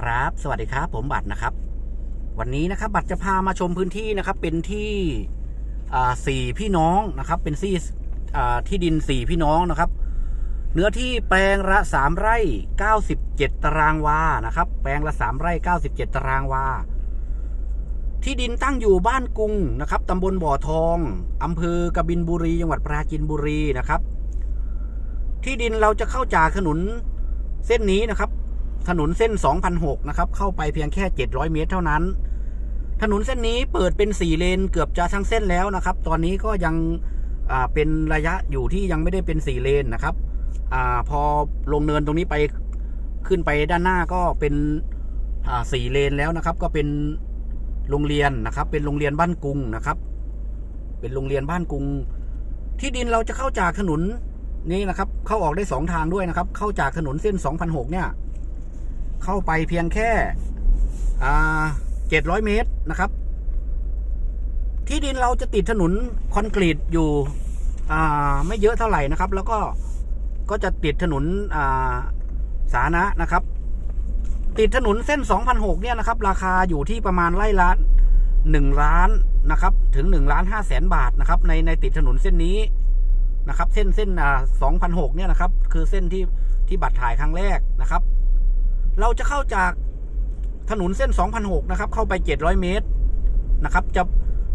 ครับ สวัสดีครับ ผมบัตรนะครับ วันนี้นะครับ บัตรจะพามาชมพื้นที่นะครับ เป็นที่สี่พี่น้องนะครับ เป็นที่ที่ดินสี่พี่น้องนะครับ เนื้อที่แปลงละสามไร่เก้าสิบเจ็ดตารางวานะครับ แปลงละสามไร่เก้าสิบเจ็ดตารางวาที่ดินตั้งอยู่บ้านกุงนะครับตำบลบ่อทองอำเภอกบินบุรี จังหวัดปราจีนบุรีนะครับ ที่ดินเราจะเข้าจากถนนเส้นนี้นะครับ ถนนเส้น 2,006 นะครับ เข้าไปเพียงแค่ 700 เมตรเท่านั้น ถนนเส้นนี้เปิดเป็น 4 เลนเกือบจะทั้งเส้นแล้วนะครับ ตอนนี้ก็ยังเป็นระยะอยู่ที่ยังไม่ได้เป็น 4 เลนนะครับอพอลงเนินตรงนี้ไปขึ้นไปด้านหน้าก็เป็นอ่า4เลนแล้วนะครับ ก็เป็นโรงเรียนนะครับ เป็นโรงเรียนบ้านกรุงนะครับ เป็นโรงเรียนบ้านกรุง ที่ดินเราจะเข้าจากถนนนี้นะครับ เข้าออกได้สองทางด้วยนะครับ เข้าจากถนนเส้น 2,006 เนี่ย เข้าไปเพียงแค่เจ็ดร้อยเมตรนะครับ ที่ดินเราจะติดถนนคอนกรีตอยู่อ่ไม่เยอะเท่าไหร่นะครับ แล้วก็ก็จะติดถนนาสาธารณะนะครับ ติดถนนเส้น 2,006 เนี่ยนะครับ ราคาอยู่ที่ประมาณไร่ละ1ล้านนะครับ ถึง1ล้าน5แสนบาทนะครับ ในในติดถนนเส้นนี้นะครับ เส้นเส้นอ่า2,006 เนี่ยนะครับ คือเส้นที่ที่บัตรถ่ายครั้งแรกนะครับ เราจะเข้าจากถนนเส้น 2,006 นะครับ เข้าไป 700 เมตรนะครับ จะ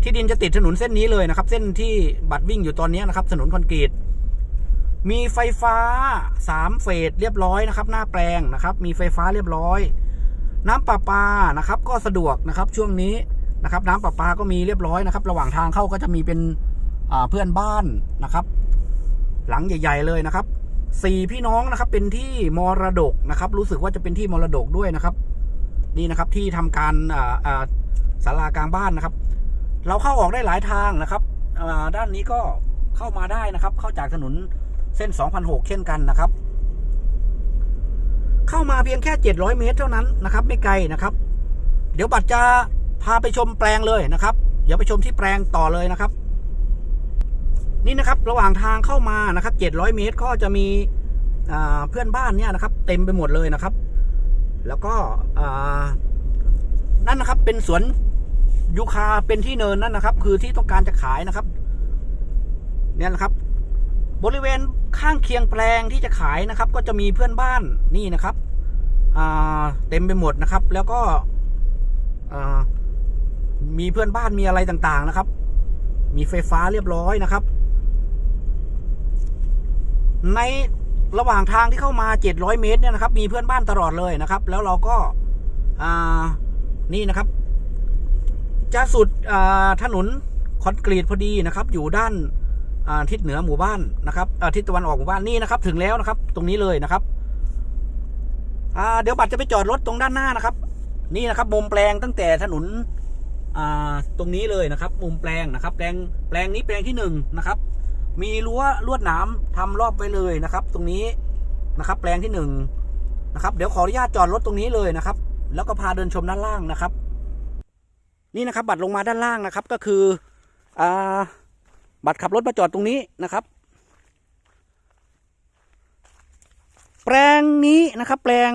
ที่ดินจะติดถนนเส้นนี้เลยนะครับ เส้นที่บัตรวิ่งอยู่ตอนนี้นะครับ ถนนคอนกรีต มีไฟฟ้า 3 เฟสเรียบร้อยนะครับ หน้าแปลงนะครับ มีไฟฟ้าเรียบร้อย น้ำประปานะครับ ก็สะดวกนะครับช่วงนี้นะครับ น้ำประปาก็มีเรียบร้อยนะครับ ระหว่างทางเข้าก็จะมีเป็นเพื่อนบ้านนะครับ หลังใหญ่ ๆ เลยนะครับ สี่พี่น้องนะครับ เป็นที่มรดกนะครับ รู้สึกว่าจะเป็นที่มรดกด้วยนะครับ นี่นะครับที่ทำการอ่าอ่าศาลากลางบ้านนะครับ เราเข้าออกได้หลายทางนะครับอ่าด้านนี้ก็เข้ามาได้นะครับ เข้าจากถนนเส้น 2,006 เช่นกันนะครับ เข้ามาเพียงแค่ 700 เมตรเท่านั้นนะครับ ไม่ไกลนะครับ เดี๋ยวบัตรจะพาไปชมแปลงเลยนะครับ เดี๋ยวไปชมที่แปลงต่อเลยนะครับ นี่นะครับระหว่างทางเข้ามานะครับ 700 เมตรก็จะมีเพื่อนบ้านเนี่ยนะครับ เต็มไปหมดเลยนะครับ แล้วก็นั่นนะครับเป็นสวนยูคาเป็นที่เนินนั่นนะครับ คือที่ต้องการจะขายนะครับ เนี่ยนะครับ บริเวณข้างเคียงแปลงที่จะขายนะครับ ก็จะมีเพื่อนบ้านนี่นะครับเต็มไปหมดนะครับ แล้วก็มีเพื่อนบ้านมีอะไรต่างๆนะครับ มีไฟฟ้าเรียบร้อยนะครับ ในระหว่างทางที่เข้ามา 700 เมตรเนี่ยนะครับ มีเพื่อนบ้านตลอดเลยนะครับ แล้วเราก็อ่านี่นะครับ จะสุดถนนคอนกรีตพอดีนะครับ อยู่ด้านอาทิศเหนือหมู่บ้านนะครับอาทิศตะวันออกหมู่บ้านนี่นะครับ ถึงแล้วนะครับ ตรงนี้เลยนะครับเดี๋ยวบัตรจะไปจอดรถตรงด้านหน้านะครับ นี่นะครับมุมแปลงตั้งแต่ถนนอ่าตรงนี้เลยนะครับ มุมแปลงนะครับ แปลงแปลงนี้แปลงที่หนึ่งนะครับ มีรั้วลวดหนามทำรอบไว้เลยนะครับ ตรงนี้นะครับแปลงที่หนึ่งนะครับ เดี๋ยวขออนุญาตจอดรถตรงนี้เลยนะครับ แล้วก็พาเดินชมด้านล่างนะครับ นี่นะครับ บัตรลงมาด้านล่างนะครับ ก็คืออ่าบัตรขับรถมาจอดตรงนี้นะครับ แปลงนี้นะครับ แปลง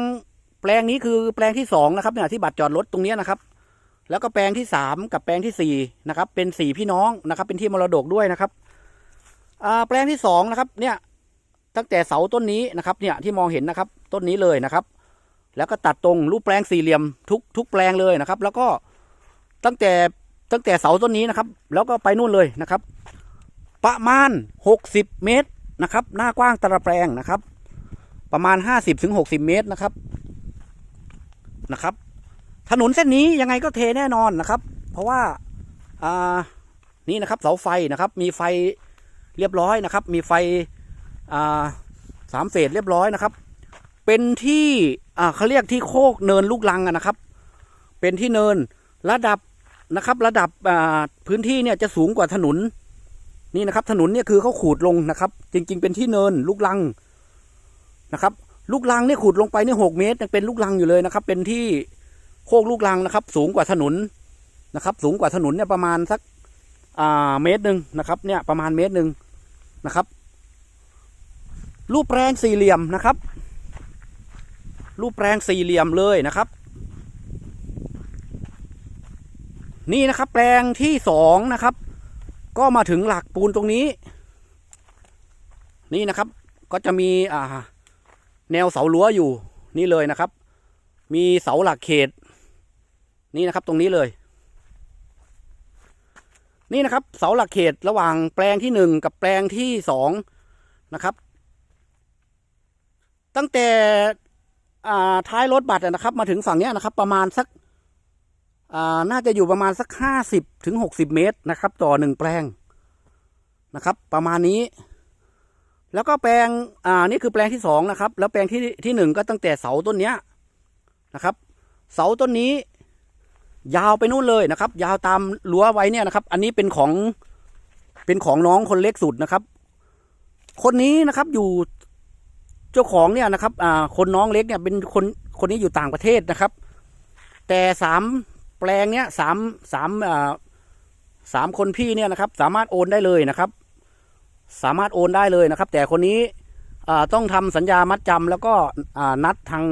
แปลงนี้คือแปลงที่สองนะครับเนี่ยที่บัตรจอดรถตรงนี้นะครับ แล้วก็แปลงที่สามกับแปลงที่สี่นะครับ เป็นสี่พี่น้องนะครับ เป็นที่มรดกด้วยนะครับ แปลงที่สองนะครับ เนี่ยตั้งแต่เสาต้นนี้นะครับ เนี่ยที่มองเห็นนะครับ ต้นนี้เลยนะครับ แล้วก็ตัดตรงรูปแปลงสี่เหลี่ยมทุกทุกแปลงเลยนะครับ แล้วก็ตั้งแต่ตั้งแต่เสาต้นนี้นะครับ แล้วก็ไปนู่นเลยนะครับ ประมาณหกสิบเมตรนะครับ หน้ากว้างตะแปลงนะครับ ประมาณห้าสิบถึงหกสิบเมตรนะครับนะครับ ถนนเส้นนี้ยังไงก็เทแน่นอนนะครับ เพราะว่าอ่านี่นะครับ เสาไฟนะครับ มีไฟ เรียบร้อยนะครับ มีไฟสามเฟสเรียบร้อยนะครับ เป็นที่เขาเรียกที่โคกเนินลูกลังนะครับ เป็นที่เนินระดับนะครับ ระดับพื้นที่เนี่ยจะสูงกว่าถนนนี่นะครับ ถนนเนี่ยคือเขาขูดลงนะครับ จริง ๆ เป็นที่เนินลูกลังนะครับ ลูกลังเนี่ยขูดลงไปเนี่ยหกเมตรยังเป็นลูกลังอยู่เลยนะครับ เป็นที่โคกลูกลังนะครับ สูงกว่าถนนนะครับ สูงกว่าถนนเนี่ยประมาณสักอ่าเมตรหนึ่งนะครับ เนี่ยประมาณเมตรหนึ่ง นะครับ รูปแปลงสี่เหลี่ยมนะครับ รูปแปลงสี่เหลี่ยมเลยนะครับ นี่นะครับแปลงที่สองนะครับ ก็มาถึงหลักปูนตรงนี้ นี่นะครับ ก็จะมีอ่าแนวเสาลั้วอยู่นี่เลยนะครับ มีเสาหลักเขต นี่นะครับตรงนี้เลย นี่นะครับเสาหลักเขตระหว่างแปลงที่หนึ่งกับแปลงที่สองนะครับ ตั้งแต่ท้ายรถบัตรนะครับ มาถึงฝั่งนี้นะครับ ประมาณสักน่าจะอยู่ประมาณสักห้าสิบถึงหกสิบเมตรนะครับ ต่อหนึ่งแปลงนะครับ ประมาณนี้ แล้วก็แปลงอ่านี่คือแปลงที่สองนะครับ แล้วแปลงที่ที่หนึ่งก็ตั้งแต่เสาต้นเนี้ยนะครับ เสาต้นนี้ ยาวไปนู่นเลยนะครับ ยาวตามรั้วไว้เนี่ยนะครับ อันนี้เป็นของเป็นของน้องคนเล็กสุดนะครับ คนนี้นะครับอยู่เจ้าของเนี่ยนะครับ อ่า คนน้องเล็กเนี่ยเป็นคนคนนี้อยู่ต่างประเทศนะครับ แต่สามแปลงเนี้ยสามสามอ่าสามคนพี่เนี่ยนะครับ สามารถโอนได้เลยนะครับ สามารถโอนได้เลยนะครับ แต่คนนี้อ่าต้องทำสัญญามัดจำแล้วก็อ่านัดทาง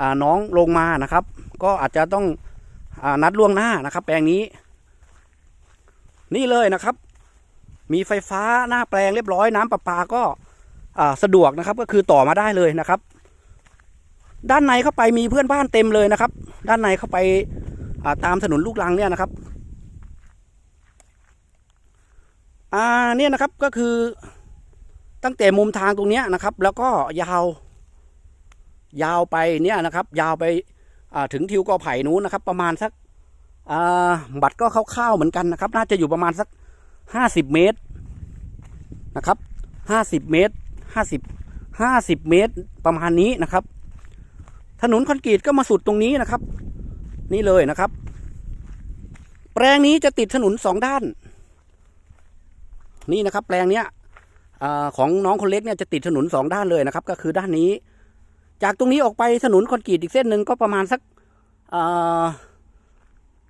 อ่าน้องลงมานะครับ ก็อาจจะต้อง นัดล่วงหน้านะครับ แปลงนี้ นี่เลยนะครับ มีไฟฟ้าหน้าแปลงเรียบร้อยน้ำประปาก็สะดวกนะครับ ก็คือต่อมาได้เลยนะครับ ด้านในเข้าไปมีเพื่อนบ้านเต็มเลยนะครับ ด้านในเข้าไปาตามถนนลูกรังเนี่ยนะครับอ่าเนี่ยนะครับก็คือตั้งแต่มุมทางตรงเนี้ยนะครับ แล้วก็ยาว ยาวไปเนี่ยนะครับ ยาวไป ถึงทิวกอไผ่นู้นนะครับ ประมาณสักบัตรก็คร่าวๆเหมือนกันนะครับ น่าจะอยู่ประมาณสักห้าสิบเมตรนะครับห้าสิบเมตรห้าสิบห้าสิบเมตรประมาณนี้นะครับ ถนนคอนกรีตก็มาสุดตรงนี้นะครับ นี่เลยนะครับ แปลงนี้จะติดถนนสองด้าน นี่นะครับ แปลงเนี้ยอของน้องคนเล็กเนี่ยจะติดถนนสองด้านเลยนะครับ ก็คือด้านนี้ จากตรงนี้ออกไปถนนคอนกรีตอีกเส้นหนึ่งก็ประมาณสัก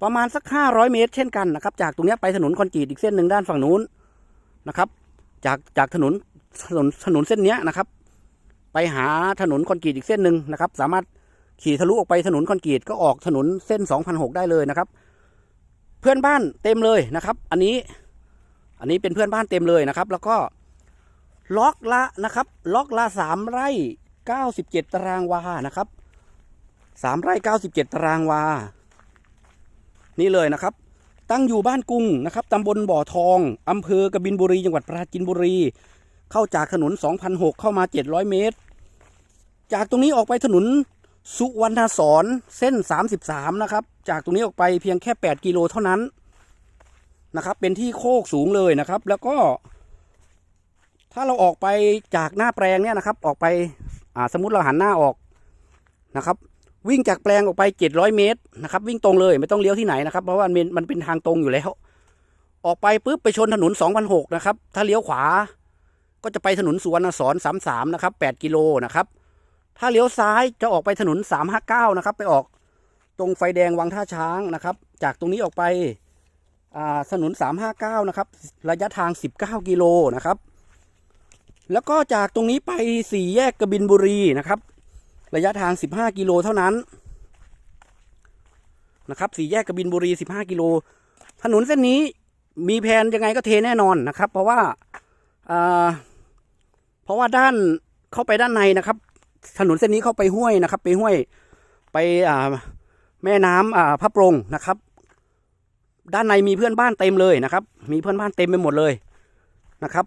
ประมาณสักห้าร้อยเมตร เช่นกันนะครับ จากตรงนี้ไปถนนคอนกรีตอีกเส้นหนึ่งด้านฝั่งนู้นนะครับ จากจากถนนถนนถนนเส้นนี้นะครับ ไปหาถนนคอนกรีตอีกเส้นหนึ่งนะครับ สามารถขี่ทะลุออกไปถนนคอนกรีตก็ออกถนนเส้นสองพันหกได้เลยนะครับ เพื่อนบ้านเต็มเลยนะครับ อันนี้อันนี้เป็นเพื่อนบ้านเต็มเลยนะครับ แล้วก็ล็อกละนะครับ ล็อกละสามไร่ เก้าสิบเจ็ดตารางวานะครับสามไร่เก้าสิบเจ็ดตารางวา นี่เลยนะครับ ตั้งอยู่บ้านกุ้งนะครับตำบลบ่อทองอำเภอกบินบุรี จังหวัดปราจีนบุรี เข้าจากถนน 2,006 เข้ามา 700 เมตร จากตรงนี้ออกไปถนนสุวรรณสอนเส้น 33 นะครับ จากตรงนี้ออกไปเพียงแค่ 8 กิโลเท่านั้นนะครับ เป็นที่โคกสูงเลยนะครับ แล้วก็ ถ้าเราออกไปจากหน้าแปลงเนี่ยนะครับ ออกไป อ่าสมมติเราหันหน้าออกนะครับ วิ่งจากแปลงออกไป 700 เมตรนะครับ วิ่งตรงเลยไม่ต้องเลี้ยวที่ไหนนะครับ เพราะว่ามันมันเป็นทางตรงอยู่แล้ว ออกไปปุ๊บไปชนถนน2,006นะครับ ถ้าเลี้ยวขวา ก็จะไปถนนสุวรรณสอน33นะครับ8กิโลนะครับ ถ้าเลี้ยวซ้ายจะออกไปถนน359นะครับ ไปออกตรงไฟแดงวังท่าช้างนะครับ จากตรงนี้ออกไปอ่าถนน359นะครับ ระยะทาง 19 กิโลนะครับ แล้วก็จากตรงนี้ไปสี่แยกกบินบุรีนะครับ ระยะทาง15กิโลเท่านั้นนะครับสี่แยกกบินบุรี15กิโล ถนนเส้นนี้มีแผนยังไงก็เทแน่นอนนะครับ เพราะว่าเพราะว่าด้านเข้าไปด้านในนะครับ ถนนเส้นนี้เข้าไปห้วยนะครับ ไปห้วยไปอ่าแม่น้ำอ่าพระปรงนะครับ ด้านในมีเพื่อนบ้านเต็มเลยนะครับ มีเพื่อนบ้านเต็มไปหมดเลยนะครับ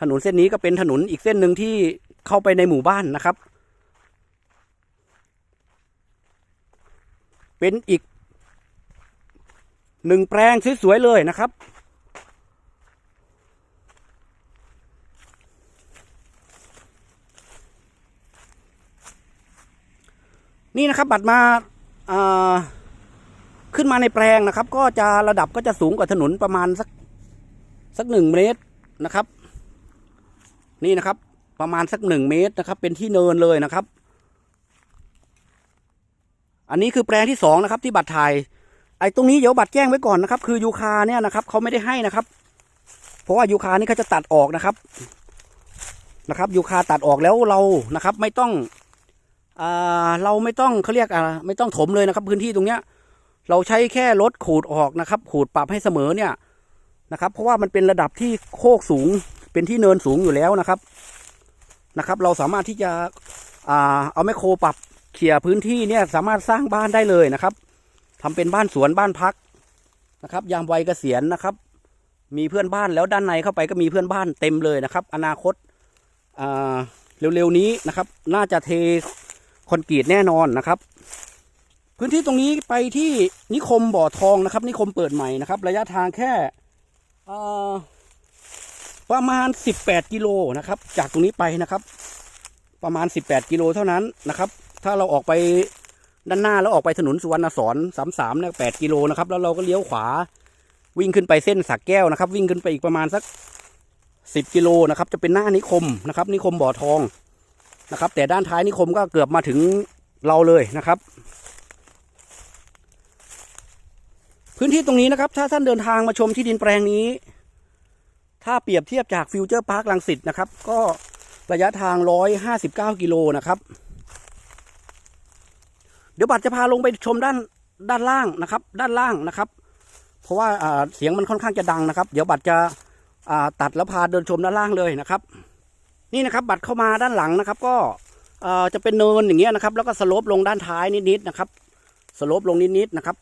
ถนนเส้นนี้ก็เป็นถนนอีกเส้นหนึ่งที่เข้าไปในหมู่บ้านนะครับ เป็นอีกหนึ่งแปลงสวยๆเลยนะครับ นี่นะครับบัตรมาาขึ้นมาในแปลงนะครับ ก็จะระดับก็จะสูงกว่าถนนประมาณสักสักหนึ่งเมตรนะครับ นี่นะครับ ประมาณสักหนึ่งเมตรนะครับ เป็นที่เนินเลยนะครับ อันนี้คือแปลงที่สองนะครับ ที่บัตรถ่ายไอ้ตรงนี้เดี๋ยวบัตรแจ้งไว้ก่อนนะครับ คือยูคาเนี่ยนะครับเขาไม่ได้ให้นะครับ เพราะว่ายูคานี่เขาจะตัดออกนะครับนะครับยูคาตัดออกแล้วเรานะครับ ไม่ต้องอ่าเราไม่ต้องเขาเรียกอ่าไม่ต้องถมเลยนะครับ พื้นที่ตรงเนี้ย เราใช้แค่ลดขูดออกนะครับ ขูดปรับให้เสมอเนี่ยนะครับ เพราะว่ามันเป็นระดับที่โคกสูง เป็นที่เนินสูงอยู่แล้วนะครับนะครับ เราสามารถที่จะอ่าเอาแมคโครปรับเขี่ยพื้นที่เนี่ยสามารถสร้างบ้านได้เลยนะครับทำเป็นบ้านสวนบ้านพักนะครับ ยามวัยเกษียณนะครับ มีเพื่อนบ้านแล้วด้านในเข้าไปก็มีเพื่อนบ้านเต็มเลยนะครับ อนาคตอ่าเร็วๆนี้นะครับ น่าจะเทคอนกรีตแน่นอนนะครับ พื้นที่ตรงนี้ไปที่นิคมบ่อทองนะครับ นิคมเปิดใหม่นะครับ ระยะทางแค่อ่อ ประมาณ 18 กิโลนะครับ จากตรงนี้ไปนะครับ ประมาณ 18 กิโลเท่านั้นนะครับ ถ้าเราออกไปด้านหน้าแล้วออกไปถนนสุวรรณสอนสามสามเนี่ยแปดกิโลนะครับ แล้วเราก็เลี้ยวขวาวิ่งขึ้นไปเส้นสักแก้วนะครับ วิ่งขึ้นไปอีกประมาณสัก10กิโลนะครับ จะเป็นหน้านิคมนะครับ นิคมบ่อทองนะครับ แต่ด้านท้ายนิคมก็เกือบมาถึงเราเลยนะครับ พื้นที่ตรงนี้นะครับ ถ้าท่านเดินทางมาชมที่ดินแปลงนี้ ถ้าเปรียบเทียบจากฟิวเจอร์พาร์คลังสิตนะครับ ก็ระยะทาง 159 กิโลนะครับ เดี๋ยวบัตรจะพาลงไปชมด้านด้านล่างนะครับ ด้านล่างนะครับ เพราะว่าเสียงมันค่อนข้างจะดังนะครับ เดี๋ยวบัตรจะตัดแล้วพาเดินชมด้านล่างเลยนะครับ นี่นะครับ บัตรเข้ามาด้านหลังนะครับ ก็จะเป็นเนินอย่างเงี้ยนะครับ แล้วก็สโลปลงด้านท้ายนิดๆนะครับสโลปลงนิดๆนะครับ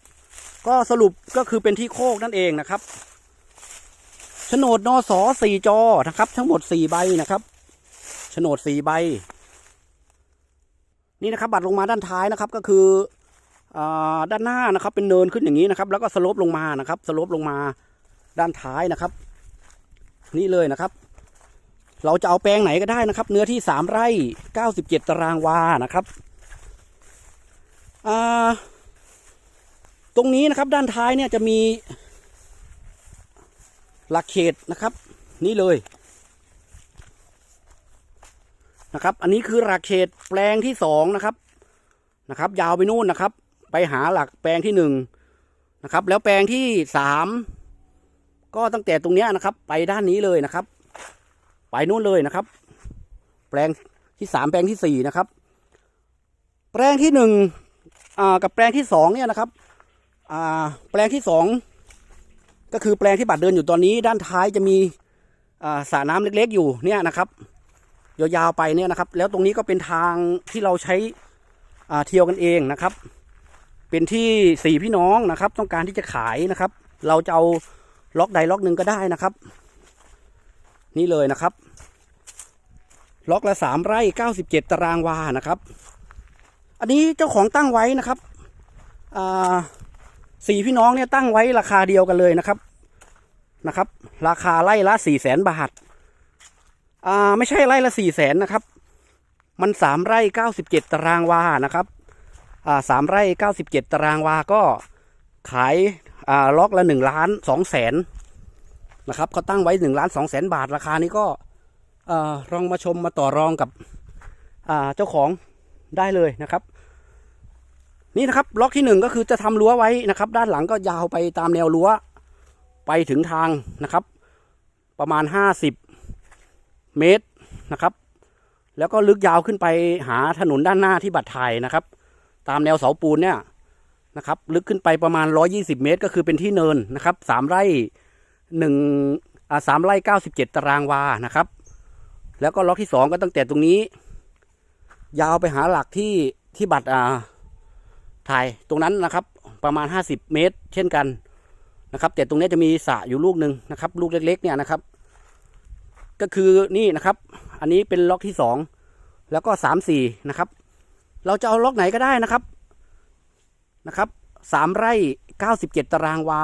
ก็สรุปก็คือเป็นที่โคกนั่นเองนะครับ โฉนดนอสอสี่จอนะครับ ทั้งหมดสี่ใบนะครับโฉนดสี่ใบ นี่นะครับ บัตรลงมาด้านท้ายนะครับ ก็คืออด้านหน้านะครับ เป็นเนินขึ้นอย่างนี้นะครับ แล้วก็สโลปลงมานะครับสโลปลงมาด้านท้ายนะครับ นี่เลยนะครับ เราจะเอาแปลงไหนก็ได้นะครับ เนื้อที่สามไร่เก้าสิบเจ็ดตารางวานะครับตรงนี้นะครับ ด้านท้ายเนี่ยจะมี หลักเขตนะครับ นี่เลยนะครับ อันนี้คือหลักเขตแปลงที่สองนะครับนะครับ ยาวไปนู่นนะครับ ไปหาหลักแปลงที่หนึ่งนะครับ แล้วแปลงที่สามก็ตั้งแต่ตรงเนี้ยนะครับ ไปด้านนี้เลยนะครับ ไปนู่นเลยนะครับ แปลงที่สามแปลงที่สี่นะครับ แปลงที่หนึ่งกับแปลงที่สองเนี่ยนะครับแปลงที่สอง ก็คือแปลงที่บัตรเดินอยู่ตอนนี้ ด้านท้ายจะมีสระน้ำเล็กๆอยู่เนี่ยนะครับยาวๆไปเนี่ยนะครับ แล้วตรงนี้ก็เป็นทางที่เราใช้เที่ยวกันเองนะครับ เป็นที่สี่พี่น้องนะครับ ต้องการที่จะขายนะครับ เราจะเอาล็อกใดล็อกหนึ่งก็ได้นะครับ นี่เลยนะครับ ล็อกละสามไร่เก้าสิบเจ็ดตารางวานะครับ อันนี้เจ้าของตั้งไว้นะครับอ่า สี่พี่น้องเนี่ยตั้งไว้ราคาเดียวกันเลยนะครับนะครับ ราคาไร่ละสี่แสนบาทอ่าไม่ใช่ไร่ละสี่แสนนะครับ มันสามไร่เก้าสิบเจ็ดตารางวานะครับอ่าสามไร่เก้าสิบเจ็ดตารางวาก็ขายอ่าล็อกละหนึ่งล้านสองแสนนะครับเขาตั้งไว้หนึ่งล้านสองแสนบาทราคานี้ก็อ่าลองมาชมมาต่อรองกับอ่าเจ้าของได้เลยนะครับ นี่นะครับล็อกที่หนึ่งก็คือจะทำรั้วไว้นะครับ ด้านหลังก็ยาวไปตามแนวรั้ว ไปถึงทางนะครับ ประมาณห้าสิบเมตรนะครับ แล้วก็ลึกยาวขึ้นไปหาถนนด้านหน้าที่บัตรไทยนะครับ ตามแนวเสาปูนเนี่ยนะครับ ลึกขึ้นไปประมาณร้อยี่สิบเมตร ก็คือเป็นที่เนินนะครับสามไร่หนึ่งอ่าสามไร่เก้าสิบเจ็ดตารางวานะครับ แล้วก็ล็อกที่สองก็ตั้งแต่ตรงนี้ ยาวไปหาหลักที่ที่บัตรอ่า ถ่ายตรงนั้นนะครับประมาณ 50 เมตร เช่นกันนะครับ แต่ตรงนี้จะมีสระอยู่ลูกหนึ่งนะครับ ลูกเล็ก ๆ เนี่ยนะครับ ก็คือนี่นะครับ อันนี้เป็นล็อกที่สองแล้วก็สามสี่นะครับ เราจะเอาล็อกไหนก็ได้นะครับนะครับสามไร่เก้าสิบเจ็ดตารางวา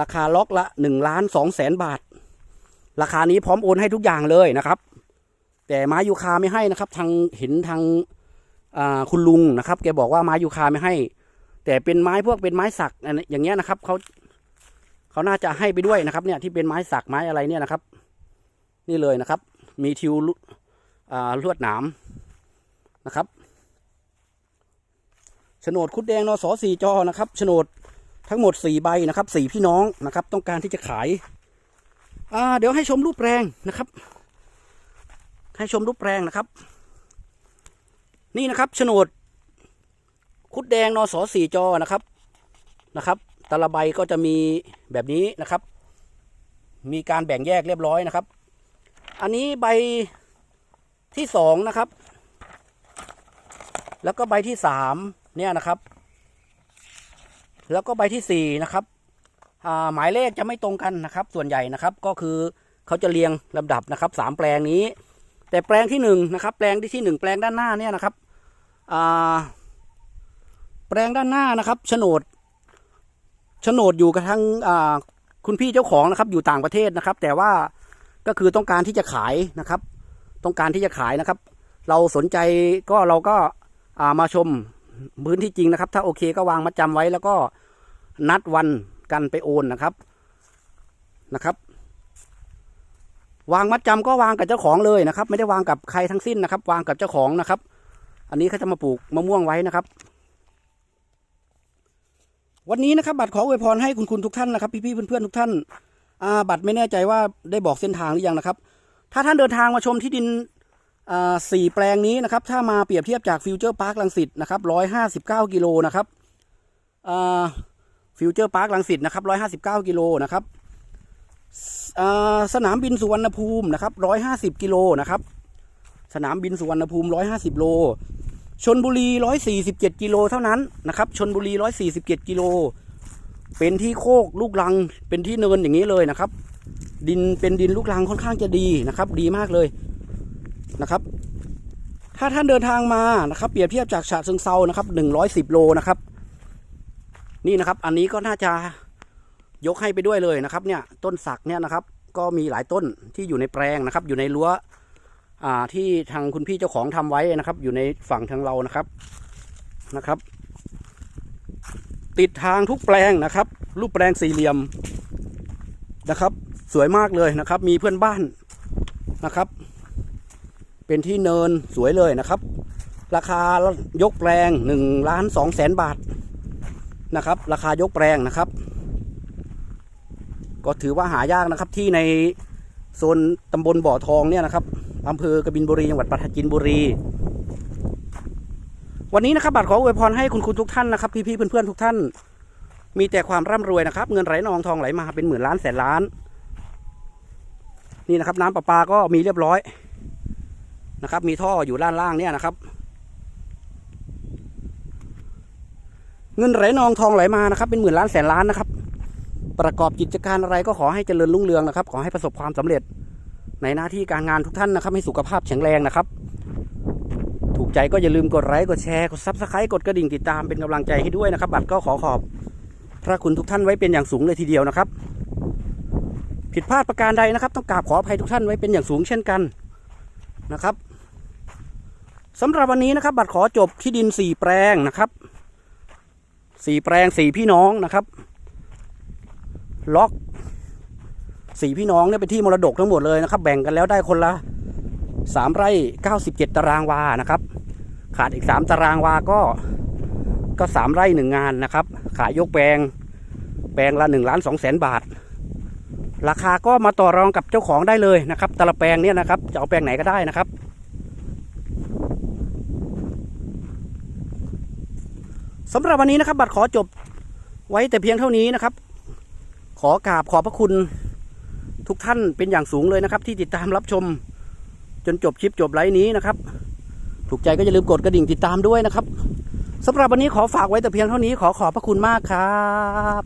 ราคาล็อกละหนึ่งล้านสองแสนบาท ราคานี้พร้อมโอนให้ทุกอย่างเลยนะครับ แต่ไม้ยูคาไม่ให้นะครับ ทางเห็นทาง คุณลุงนะครับ แกบอกว่าไม้ยูคาไม่ให้ แต่เป็นไม้พวกเป็นไม้สักอันนี้อย่างเงี้ยนะครับเขาเขาน่าจะให้ไปด้วยนะครับ เนี่ยที่เป็นไม้สักไม้อะไรเนี่ยนะครับ นี่เลยนะครับ มีทิวลุอ่าลวดหนามนะครับโฉนดคุดแดงนสสี่จอนะครับโฉนดทั้งหมดสี่ใบนะครับสี่พี่น้องนะครับ ต้องการที่จะขายอ่าเดี๋ยวให้ชมรูปแปลงนะครับ ให้ชมรูปแปลงนะครับ นี่นะครับโฉนด คุดแดงนสสี่จอนะครับนะครับต่ละใบก็จะมีแบบนี้นะครับ มีการแบ่งแยกเรียบร้อยนะครับ อันนี้ใบที่สองนะครับ แล้วก็ใบที่สามเนี่ยนะครับ แล้วก็ใบที่สี่นะครับหมายเลขจะไม่ตรงกันนะครับ ส่วนใหญ่นะครับก็คือเขาจะเรียงลำดับนะครับสามแปลงนี้ แต่แปลงที่หนึ่งนะครับ แปลงที่ที่หนึ่งแปลงด้านหน้าเนี่ยนะครับแปลงด้านหน้านะครับโฉนดโฉนดอยู่กับทางอ่าคุณพี่เจ้าของนะครับ อยู่ต่างประเทศนะครับ แต่ว่าก็คือต้องการที่จะขายนะครับ ต้องการที่จะขายนะครับ เราสนใจก็เราก็ามาชมพื้นที่จริงนะครับ ถ้าโอเคก็วางมัดจำไว้แล้วก็นัดวันกันไปโอนนะครับนะครับ วางมัดจำก็วางกับเจ้าของเลยนะครับ ไม่ได้วางกับใครทั้งสิ้นนะครับ วางกับเจ้าของนะครับ อันนี้เขาจะมาปลูกมะม่วงไว้นะครับ วันนี้นะครับ บัตรขออวยพรให้คุณคุณทุกท่านนะครับ พี่ๆเพื่อนๆทุกท่านอ่าบัตรไม่แน่ใจว่าได้บอกเส้นทางหรือยังนะครับ ถ้าท่านเดินทางมาชมที่ดินอ่าสี่แปลงนี้นะครับ ถ้ามาเปรียบเทียบจากฟิวเจอร์พาร์คลังสิตนะครับร้อยห้าสิบเก้ากิโลนะครับอ่าฟิวเจอร์พาร์คลังสิตนะครับร้อยห้าสิบเก้ากิโลนะครับ สนามบินสุวรรณภูมินะครับร้อยห้าสิบกิโลนะครับ สนามบินสุวรรณภูมิร้อยห้าสิบโล ชนบุรีร้อยสี่สิบเจ็ดกิโลเท่านั้นนะครับ ชนบุรีร้อยสี่สิบเจ็ดกิโล เป็นที่โคกลูกลัง เป็นที่เนินอย่างนี้เลยนะครับ ดินเป็นดินลูกรังค่อนข้างจะดีนะครับ ดีมากเลยนะครับ ถ้าท่านเดินทางมานะครับ เปรียบเทียบจากฉะเชิงเซานะครับหนึ่งร้อยสิบโลนะครับ นี่นะครับ อันนี้ก็น่าจะ ยกให้ไปด้วยเลยนะครับเนี่ยต้นสักเนี่ยนะครับ ก็มีหลายต้นที่อยู่ในแปลงนะครับ อยู่ในรั้วที่ทางคุณพี่เจ้าของทำไว้นะครับ อยู่ในฝั่งทางเรานะครับนะครับ ติดทางทุกแปลงนะครับ รูปแปลงสี่เหลี่ยมนะครับ สวยมากเลยนะครับ มีเพื่อนบ้านนะครับ เป็นที่เนินสวยเลยนะครับ ราคายกแปลงหนึ่งล้านสองแสนบาทนะครับ ราคายกแปลงนะครับ ก็ถือว่าหายากนะครับที่ในโซนตำบลบ่อทองเนี่ยนะครับอำเภอกบินบุรีจังหวัดปราจีนบุรี วันนี้นะครับบัตรขออวยพรให้คุณคุณทุกท่านนะครับพี่ๆเพื่อนๆทุกท่าน มีแต่ความร่ำรวยนะครับ เงินไหลนองทองไหลมาเป็นหมื่นล้านแสนล้าน นี่นะครับ น้ำประปาก็มีเรียบร้อยนะครับ มีท่ออยู่ด้านล่างเนี่ยนะครับ เงินไหลนองทองไหลมานะครับ เป็นหมื่นล้านแสนล้านนะครับ ประกอบกิจการอะไรก็ขอให้เจริญรุ่งเรืองนะครับ ขอให้ประสบความสำเร็จ ในหน้าที่การงานทุกท่านนะครับ ให้สุขภาพแข็งแรงนะครับ ถูกใจก็อย่าลืมกดไลค์กดแชร์กดซับสไครต์กดกระดิ่งติดตามเป็นกำลังใจให้ด้วยนะครับ บัตรก็ขอขอบพระคุณทุกท่านไว้เป็นอย่างสูงเลยทีเดียวนะครับ ผิดพลาดประการใดนะครับ ต้องกราบขออภัยทุกท่านไว้เป็นอย่างสูงเช่นกันนะครับสำหรับวันนี้นะครับ บัตรขอจบที่ดินสี่แปลงนะครับสี่แปลงสี่พี่น้องนะครับ ล็อกสี่พี่น้องเนี่ยเป็นที่มรดกทั้งหมดเลยนะครับแบ่งกันแล้วได้คนละสามไร่เก้าสิบเจ็ดตารางวานะครับ ขาดอีกสามตารางวาก็ก็สามไร่หนึ่งงานนะครับ ขายยกแปลง แปลงละหนึ่งล้านสองแสนบาท ราคาก็มาต่อรองกับเจ้าของได้เลยนะครับแต่ละแปลงเนี่ยนะครับจะเอาแปลงไหนก็ได้นะครับสำหรับวันนี้นะครับ บัตรขอจบไว้แต่เพียงเท่านี้นะครับ ขอกราบขอบพระคุณทุกท่านเป็นอย่างสูงเลยนะครับ ที่ติดตามรับชมจนจบคลิปจบไลฟ์นี้นะครับ ถูกใจก็อย่าลืมกดกระดิ่งติดตามด้วยนะครับสำหรับวันนี้ขอฝากไว้แต่เพียงเท่านี้ขอขอบพระคุณมากครับ